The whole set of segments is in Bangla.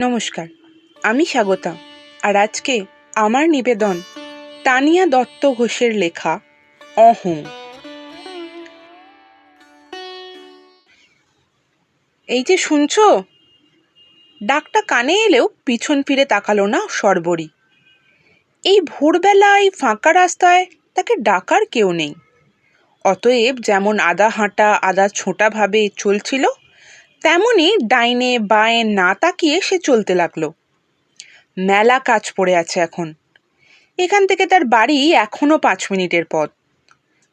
নমস্কার, আমি স্বাগতা। আর আজকে আমার নিবেদন তানিয়া দত্ত ঘোষের লেখা অহং। এই যে শুনছো? ডাকটা কানে এলেও পিছন ফিরে তাকালো না সর্বরী। এই ভোরবেলায় ফাঁকা রাস্তায় তাকে ডাকার কেউ নেই। অতএব যেমন আদা হাঁটা আদা ছোঁটা ভাবে চলছিল তেমনই ডাইনে বাঁয়ে না তাকিয়ে সে চলতে লাগল। মেলা কাজ পড়ে আছে এখন। এখান থেকে তার বাড়ি এখনও পাঁচ মিনিটের পথ।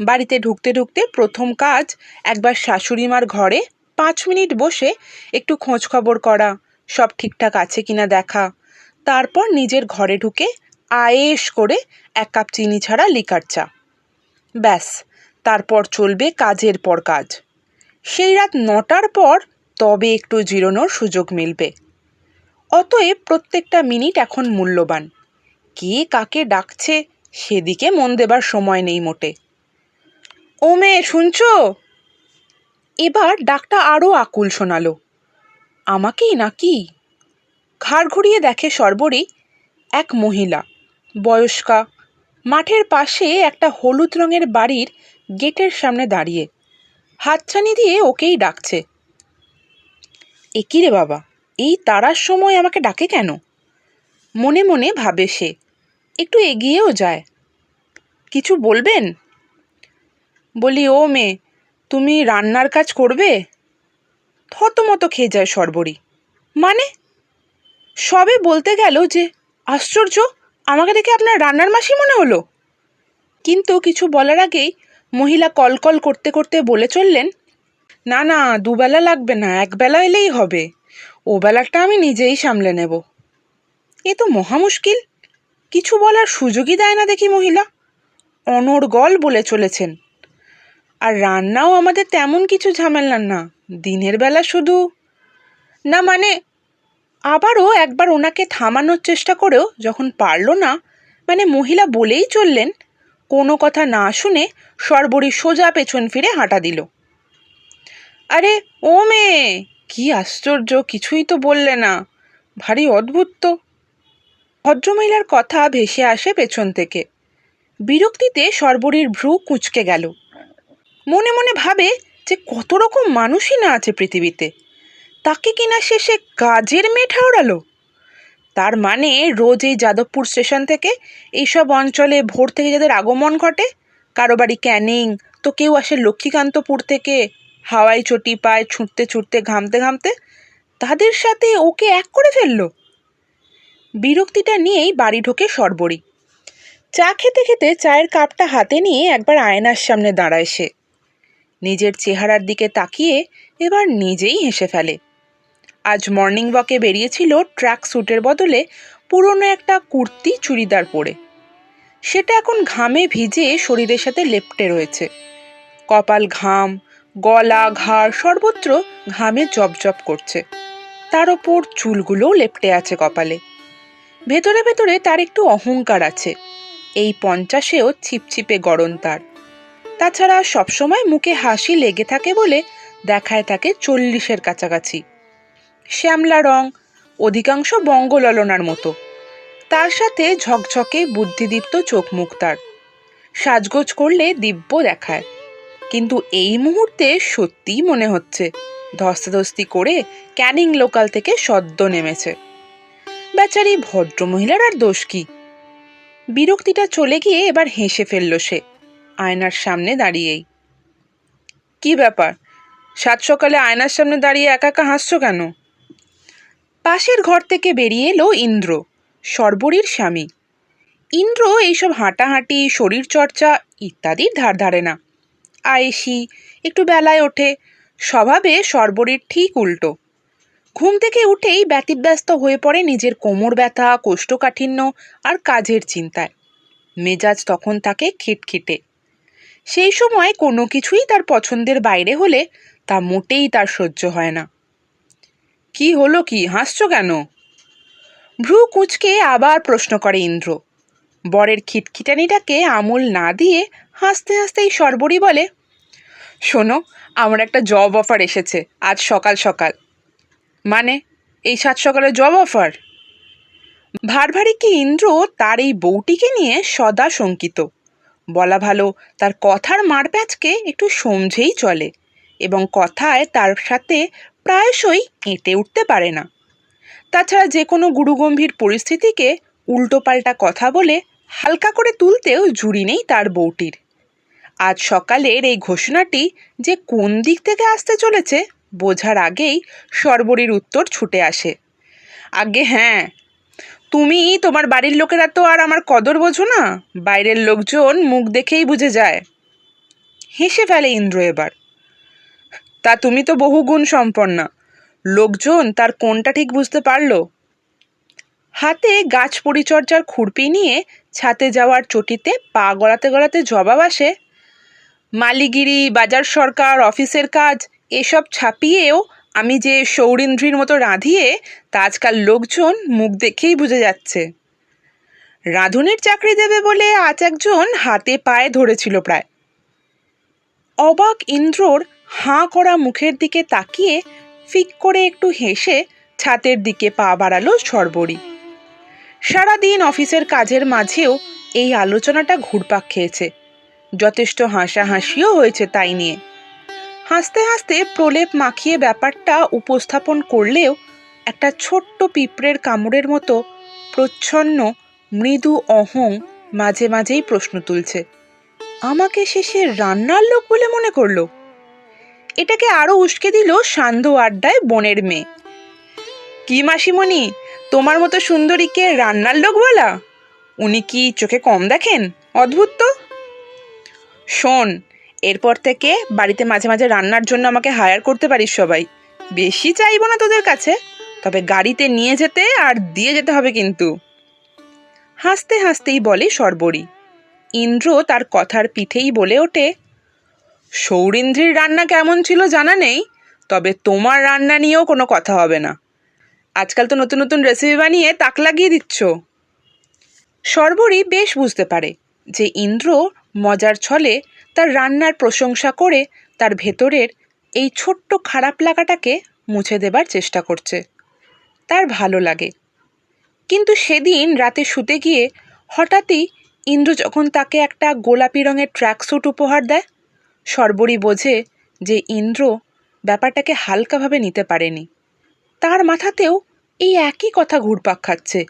বাড়িতে ঢুকতে ঢুকতে প্রথম কাজ, একবার শাশুড়ি মার ঘরে পাঁচ মিনিট বসে একটু খোঁজ খবর করা, সব ঠিকঠাক আছে কিনা দেখা। তারপর নিজের ঘরে ঢুকে আয়েশ করে এক কাপ চিনি ছাড়া লিকার চা। ব্যাস, তারপর চলবে কাজের পর কাজ। সেই রাত নটার পর তবে একটু জিরোনোর সুযোগ মিলবে। অতএব প্রত্যেকটা মিনিট এখন মূল্যবান। কে কাকে ডাকছে সেদিকে মন দেবার সময় নেই মোটে। ও শুনছো? এবার ডাকটা আরও আকুল শোনালো। আমাকেই নাকি? ঘাড় ঘুরিয়ে দেখে সর্বরী এক মহিলা, বয়স্কা, মাঠের পাশে একটা হলুদ রঙের বাড়ির গেটের সামনে দাঁড়িয়ে। হাতছানি দিয়ে ওকেই ডাকছে। এ কি রে বাবা? এই তারার সময় আমাকে ডাকে কেন? মনে মনে ভাবে সে, একটু এগিয়েও যায়। কিছু বলবেন? বলি, ও মেয়ে, তুমি রান্নার কাজ করবে? থতমতো খেয়ে যায় সর্বরী। মানে? সবে বলতে গেল যে, আশ্চর্য, আমাকে দেখে আপনার রান্নার মাসি মনে হলো? কিন্তু কিছু বলার আগেই মহিলা কলকল করতে করতে বলে চললেন না না, দুবেলা লাগবে না, একবেলা এলেই হবে। ও বেলাটা আমি নিজেই সামলে নেব। এ তো মহা মুশকিল। কিছু বলার সুযোগই দেয় না দেখি মহিলা। অনর্গল বলে চলেছেন। আর রান্নাও আমাদের তেমন কিছু ঝামেলা না, দিনের বেলা শুধু না মানে আবারও একবার ওনাকে থামানোর চেষ্টা করেও যখন পারল না মানে মহিলা বলেই চললেন, কোনো কথা না শুনে সর্বরী সোজা পেছন ফিরে হাঁটা দিল। আরে, ও মেয়ে! কি আশ্চর্য, কিছুই তো বললে না। ভারী অদ্ভুত তো। ভদ্রমহিলার কথা ভেসে আসে পেছন থেকে। বিরক্তিতে সর্বরীর ভ্রু কুঁচকে গেল। মনে মনে ভাবে যে কত রকম মানুষই না আছে পৃথিবীতে। তাকে কিনা শেষে কাজের মেয়ে ঠাউরালো তার মানে রোজ এই যাদবপুর স্টেশন থেকে এইসব অঞ্চলে ভোর থেকে যাদের আগমন ঘটে, কারও বাড়ি ক্যানিং, তো কেউ আসে লক্ষ্মীকান্তপুর থেকে। হাওয়াই চটি পায় ছুটতে ছুটতে, ঘামতে ঘামতে, তাদের সাথে ওকে এক করে ফেলল। বিরক্তিটা নিয়েই বাড়ি ঢোকে সর্বরী। চা খেতে খেতে চায়ের কাপটা হাতে নিয়ে একবার আয়নার সামনে দাঁড়ায় সে। নিজের চেহারার দিকে তাকিয়ে এবার নিজেই হেসে ফেলে। আজ মর্নিং ওয়াকে বেরিয়েছিল ট্র্যাক স্যুটের বদলে পুরনো একটা কুর্তি চুড়িদার পরে। সেটা এখন ঘামে ভিজে শরীরের সাথে লেপ্টে রয়েছে। কপাল ঘাম গলা, ঘাড় সর্বত্র ঘামে জপজপ করছে। তার ওপর চুলগুলোও লেপটে আছে কপালে। ভেতরে ভেতরে তার একটু অহংকার আছে। এই পঞ্চাশেও ছিপছিপে গরম তার। তাছাড়া সবসময় মুখে হাসি লেগে থাকে বলে দেখায় তাকে চল্লিশের কাছাকাছি। শ্যামলা রং, অধিকাংশ বঙ্গললনার মতো। তার সাথে ঝকঝকে বুদ্ধিদীপ্ত চোখ মুখ তার। সাজগোজ করলে দিব্য দেখায়। কিন্তু এই মুহূর্তে সত্যিই মনে হচ্ছে ধস্তাধস্তি করে ক্যানিং লোকাল থেকে সদ্য নেমেছে। বেচারি ভদ্রমহিলার আর দোষ কি? বিরক্তিটা চলে গিয়ে এবার হেসে ফেলল সে, আয়নার সামনে দাঁড়িয়েই। কি ব্যাপার? সাত সকালে আয়নার সামনে দাঁড়িয়ে একা একা হাসছো কেন? পাশের ঘর থেকে বেরিয়ে এলো ইন্দ্র, সর্বরীর স্বামী। ইন্দ্র এইসব হাঁটাহাঁটি, শরীরচর্চা ইত্যাদির ধার ধারে না। আয়েসি একটু বেলায় ওঠে। স্বভাবে সর্বরীর ঠিক উল্টো। ঘুম থেকে উঠেই ব্যতিব্যস্ত হয়ে পড়ে নিজের কোমর ব্যথা, কোষ্ঠকাঠিন্য আর কাজের চিন্তায়। মেজাজ তখন থাকে খিটখিটে। সেই সময় কোনো কিছুই তার পছন্দের বাইরে হলে তা মোটেই তার সহ্য হয় না। কি হলো কি? হাসছো কেন? ভ্রু কুঁচকে আবার প্রশ্ন করে ইন্দ্র। বরের খিটখিটানিটাকে আমল না দিয়ে হাসতে হাসতেই সর্বরী বলে, শোনো, আমার একটা জব অফার এসেছে, আজ সকাল সকাল। মানে এই সাত সকালে জব অফার ভারভারি কি ইন্দ্র তার এই বউটিকে নিয়ে সদা শঙ্কিত। বলা ভালো, তার কথার মারপ্যাচকে একটু সমঝেই চলে, এবং কথায় তার সাথে প্রায়শই এঁটে উঠতে পারে না। তাছাড়া যে কোনো গুরুগম্ভীর পরিস্থিতিকে উল্টোপাল্টা কথা বলে হালকা করে তুলতেও জুড়ি নেই তার বউটির। আজ সকালের এই ঘোষণাটি যে কোন দিক থেকে আসতে চলেছে, বোঝার আগেই সর্বরীর উত্তর ছুটে আসে। আগে হ্যাঁ। তুমি, তোমার বাড়ির লোকেরা তো আর আমার কদর বোঝো না। বাইরের লোকজন মুখ দেখেই বুঝে যায়। হেসে ফেলে ইন্দ্র এবার। তা তুমি তো বহু গুণ সম্পন্না। লোকজন তার কোনটা ঠিক বুঝতে পারল? হাতে গাছ পরিচর্যার খুরপি নিয়ে ছাতে যাওয়ার চটিতে পা গড়াতে গড়াতে জবাব আসে মালিগিরি, বাজার সরকার, অফিসের কাজ, এসব ছাপিয়েও আমি যে সৌরিন্দ্রির মতো রাঁধিয়ে তা আজকাল লোকজন মুখ দেখেই বুঝে যাচ্ছে। রাঁধুনির চাকরি দেবে বলে আজ একজন হাতে পায়ে ধরেছিল প্রায়। অবাক ইন্দ্রর হাঁ করা মুখের দিকে তাকিয়ে ফিক করে একটু হেসে ছাতের দিকে পা বাড়ালো সর্বরী। সারাদিন অফিসের কাজের মাঝেও এই আলোচনাটা ঘুরপাক খেয়েছে। যথেষ্ট হাসাহাসিও হয়েছে তাই নিয়ে। হাসতে হাসতে প্রলেপ মাখিয়ে ব্যাপারটা উপস্থাপন করলেও একটা ছোট্ট পিঁপড়ের কামড়ের মতো প্রচ্ছন্ন মৃদু অহং মাঝে মাঝেই প্রশ্ন তুলছে, আমাকে শেষে রান্নার লোক বলে মনে করল? এটাকে আরও উস্কে দিল সান্ধ্য আড্ডায় বোনের মেয়ে। কি মাসিমণি, তোমার মতো সুন্দরীকে রান্নার লোক বলা? উনি কি চোখে কম দেখেন? অদ্ভুত তো। শোন, এরপর থেকে বাড়িতে মাঝে মাঝে রান্নার জন্য আমাকে হায়ার করতে পারিস সবাই। বেশি চাইব না তোদের কাছে, তবে গাড়িতে নিয়ে যেতে আর দিয়ে যেতে হবে কিন্তু। হাসতে হাসতেই বলে সর্বরী। ইন্দ্র তার কথার পিঠেই বলে ওঠে, সৌরিন্দ্রির রান্না কেমন ছিল জানা নেই, তবে তোমার রান্না নিয়েও কোনো কথা হবে না। আজকাল তো নতুন নতুন রেসিপি বানিয়ে তাক লাগিয়ে দিচ্ছ। সর্বরী বেশ বুঝতে পারে যে ইন্দ্র মজার ছলে তার রান্নার প্রশংসা করে তার ভেতরের এই ছোট্ট খারাপ লাগাটাকে মুছে দেবার চেষ্টা করছে। তার ভালো লাগে। কিন্তু সেদিন রাতে শুতে গিয়ে হঠাৎই ইন্দ্র যখন তাকে একটা গোলাপি রঙের ট্র্যাকস্যুট উপহার দেয় সর্বরী বোঝে যে ইন্দ্র ব্যাপারটাকে হালকাভাবে নিতে পারেনি। তার মাথাতেও এই একই কথা ঘুরপাক খাচ্ছে,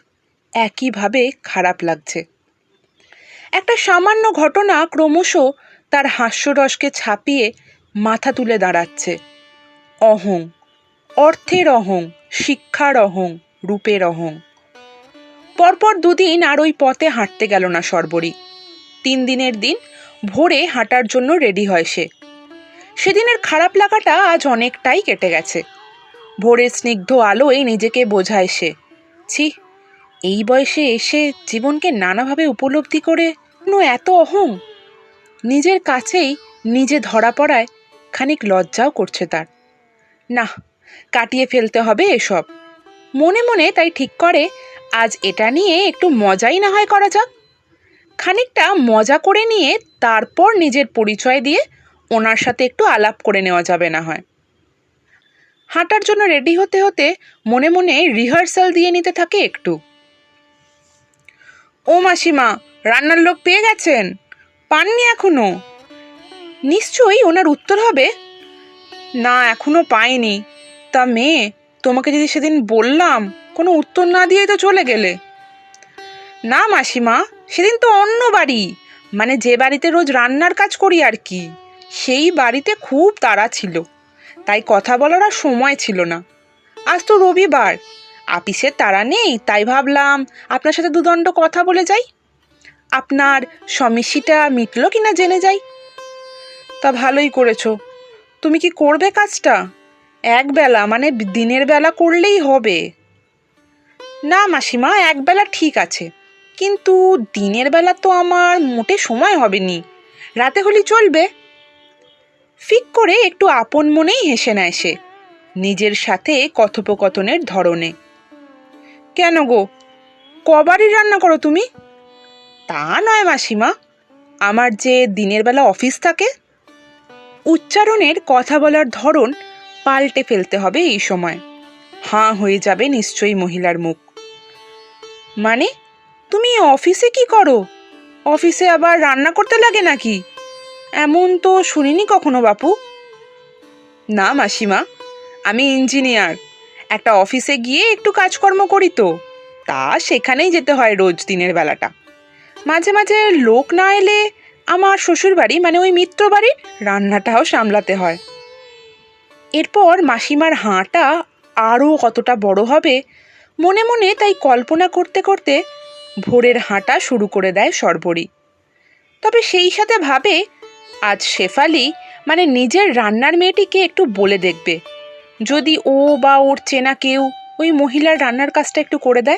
একইভাবে খারাপ লাগছে। একটা সামান্য ঘটনা ক্রমশ তার হাস্যরসকে ছাপিয়ে মাথা তুলে দাঁড়াচ্ছে। অহং, অর্থের অহং, শিক্ষার অহং, রূপের অহং। পরপর দুদিন আর ওই পথে হাঁটতে গেল না সর্বরী। তিন দিনের দিন ভোরে হাঁটার জন্য রেডি হয় সে। সেদিনের খারাপ লাগাটা আজ অনেকটাই কেটে গেছে। ভোরের স্নিগ্ধ আলোয় নিজেকে বোঝায় সে। ছি, এই বয়সে এসে জীবনকে নানাভাবে উপলব্ধি করে এত অহং? নিজের কাছেই নিজে ধরা পড়ায় খানিক লজ্জাও করছে তার। না কাটিয়ে ফেলতে হবে এসব। মনে মনে তাই ঠিক করে, আজ এটা নিয়ে একটু মজাই না হয় করা যাক। খানিকটা মজা করে নিয়ে তারপর নিজের পরিচয় দিয়ে ওনার সাথে একটু আলাপ করে নেওয়া যাবে না হয়। হাঁটার জন্য রেডি হতে হতে মনে মনে রিহার্সাল দিয়ে নিতে থাকে একটু। ও মাসিমা রান্নার লোক পেয়ে গেছেন। পাননি এখনও? নিশ্চয়ই ওনার উত্তর হবে। না, এখনও পাইনি। তা মেয়ে, তোমাকে যদি সেদিন বললাম, কোনো উত্তর না দিয়েই তো চলে গেলে। না মাসিমা, সেদিন তো অন্য বাড়ি। মানে যে বাড়িতে রোজ রান্নার কাজ করি আর কি, সেই বাড়িতে খুব তাড়া ছিল। তাই কথা বলার আর সময় ছিল না। আজ তো রবিবার। আপিসের তাড়া নেই, তাই ভাবলাম আপনার সাথে দুদণ্ড কথা বলে যাই। আপনার সমস্যাটা মিটলো কিনা জেনে যাই? তা ভালোই করেছ। তুমি কি করবে কাজটা? একবেলা মানে দিনের বেলা করলেই হবে। না মাসিমা একবেলা ঠিক আছে। কিন্তু দিনের বেলা তো আমার মোটে সময় হবে নি রাতে হলে চলবে। ফিক করে একটু আপন মনেই হেসে নেয় সে, নিজের সাথে কথোপকথনের ধরনে। কেন গো? কবারই রান্না করো তুমি? তা নয় মাসিমা। আমার যে দিনের বেলা অফিস থাকে, উচ্চারণের কথা বলার ধরন পাল্টে ফেলতে হবে এই সময়। হাঁ হয়ে যাবে নিশ্চয়ই মহিলার মুখ। মানে তুমি অফিসে কি করো? অফিসে আবার রান্না করতে লাগে নাকি? এমন তো শুনিনি কখনো বাপু। না মাসিমা, আমি ইঞ্জিনিয়ার। একটা অফিসে গিয়ে একটু কাজকর্ম করি তো। তা সেখানেই যেতে হয় রোজ দিনের বেলাটা। মাঝে মাঝে লোক না এলে আমার শ্বশুরবাড়ি মানে ওই মিত্র বাড়ির রান্নাটাও সামলাতে হয়। এরপর মাসিমার হাঁটা আরও কতটা বড় হবে, মনে মনে তাই কল্পনা করতে করতে ভোরের হাঁটা শুরু করে দেয় সর্বরী। তবে সেই সাথে ভাবে আজ শেফালি মানে নিজের রান্নার মেয়েটিকে একটু বলে দেখবে। যদি ও বা ওর চেনা কেউ ওই মহিলার রান্নার কাজটা একটু করে দেয়।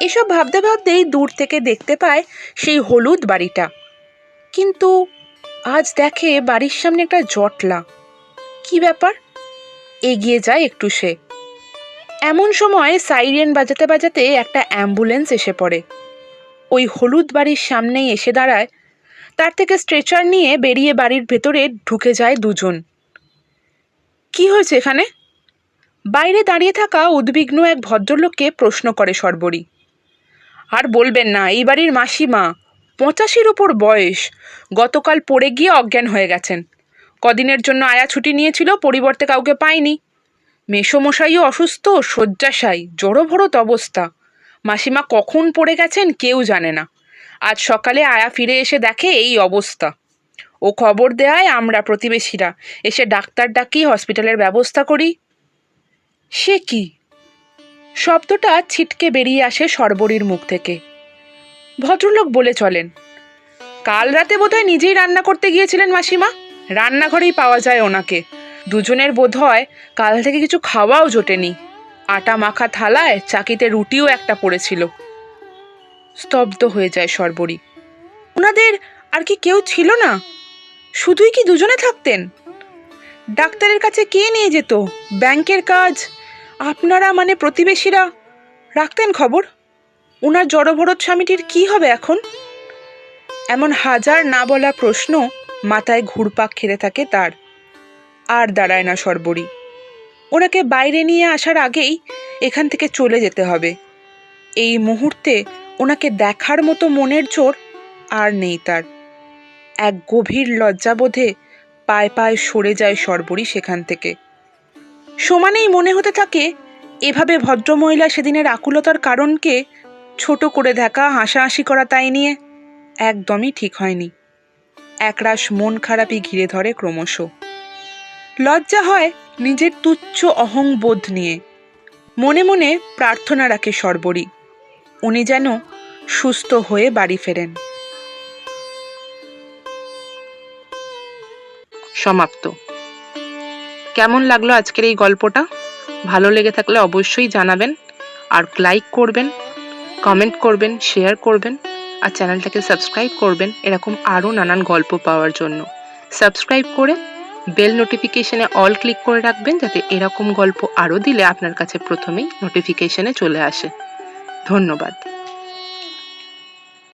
এসব ভাবতে ভাবতেই দূর থেকে দেখতে পায় সেই হলুদ বাড়িটা। কিন্তু আজ দেখে বাড়ির সামনে একটা জটলা। কি ব্যাপার? এগিয়ে যায় একটু সে। এমন সময় সাইরেন বাজাতে বাজাতে একটা অ্যাম্বুলেন্স এসে পড়ে। ওই হলুদ বাড়ির সামনেই এসে দাঁড়ায়। তার থেকে স্ট্রেচার নিয়ে বেরিয়ে বাড়ির ভেতরে ঢুকে যায় দুজন। কি হয়েছে এখানে? বাইরে দাঁড়িয়ে থাকা উদ্বিগ্ন এক ভদ্রলোককে প্রশ্ন করে সর্বরী। আর বলবেন না, এই বাড়ির মাসিমা পঁচাশির ওপর বয়স। গতকাল পড়ে গিয়ে অজ্ঞান হয়ে গেছেন। কদিনের জন্য আয়া ছুটি নিয়েছিল, পরিবর্তে কাউকে পায়নি। মেসমশাইও অসুস্থ, শয্যাশায়ী, জড়োভরত অবস্থা। মাসিমা কখন পড়ে গেছেন কেউ জানে না। আজ সকালে আয়া ফিরে এসে দেখে এই অবস্থা। ও খবর দেয় আমরা প্রতিবেশীরা এসে ডাক্তার ডাকি হসপিটালের ব্যবস্থা করি। সে কি? শব্দটা ছিটকে বেরিয়ে আসে সর্বরীর মুখ থেকে। ভদ্রলোক বলে চলেন, কাল রাতে বোধহয় নিজেই রান্না করতে গিয়েছিলেন মাসিমা? রান্নাঘরেই পাওয়া যায় ওনাকে। দুজনের বোধ হয় কাল থেকে কিছু খাওয়াও জোটেনি। আটা মাখা থালায় চাকিতে রুটিও একটা পড়েছিল। স্তব্ধ হয়ে যায় সর্বরী। ওনাদের আর কি কেউ ছিল না? শুধুই কি দুজনে থাকতেন? ডাক্তারের কাছে কে নিয়ে যেত? ব্যাংকের কাজ? আপনারা মানে প্রতিবেশীরা? রাখতেন খবর। ওনার জড়ভরত স্বামীটির কি হবে এখন? এমন হাজার না বলা প্রশ্ন মাথায় ঘুরপাক খেতে থাকে তার। আর দাঁড়ায় না সর্বরী। ওনাকে বাইরে নিয়ে আসার আগেই এখান থেকে চলে যেতে হবে। এই মুহূর্তে ওনাকে দেখার মতো মনের জোর আর নেই তার। এক গভীর লজ্জাবোধে পায়ে পায়ে সরে যায় সর্বরী সেখান থেকে। সমানেই মনে হতে থাকে, এভাবে ভদ্রমহিলা সেদিনের আকুলতার কারণকে ছোট করে দেখা, হাসাহাসি করা তাই নিয়ে একদমই ঠিক হয়নি। একরাশ মন খারাপই ঘিরে ধরে ক্রমশ। লজ্জা হয় নিজের তুচ্ছ অহংবোধ নিয়ে। মনে মনে প্রার্থনা রাখে সর্বরী। উনি যেন সুস্থ হয়ে বাড়ি ফেরেন। সমাপ্ত। কেমন লাগল আজকের এই গল্পটা? ভালো লেগে থাকলে অবশ্যই জানাবেন আর লাইক করবেন কমেন্ট করবেন শেয়ার করবেন আর চ্যানেলটাকে সাবস্ক্রাইব করবেন এরকম আরও নানান গল্প পাওয়ার জন্য। সাবস্ক্রাইব করে বেল নোটিফিকেশনে অল ক্লিক করে রাখবেন যাতে এরকম গল্প আরও দিলে আপনার কাছে প্রথমেই নোটিফিকেশানে চলে আসে। ধন্যবাদ।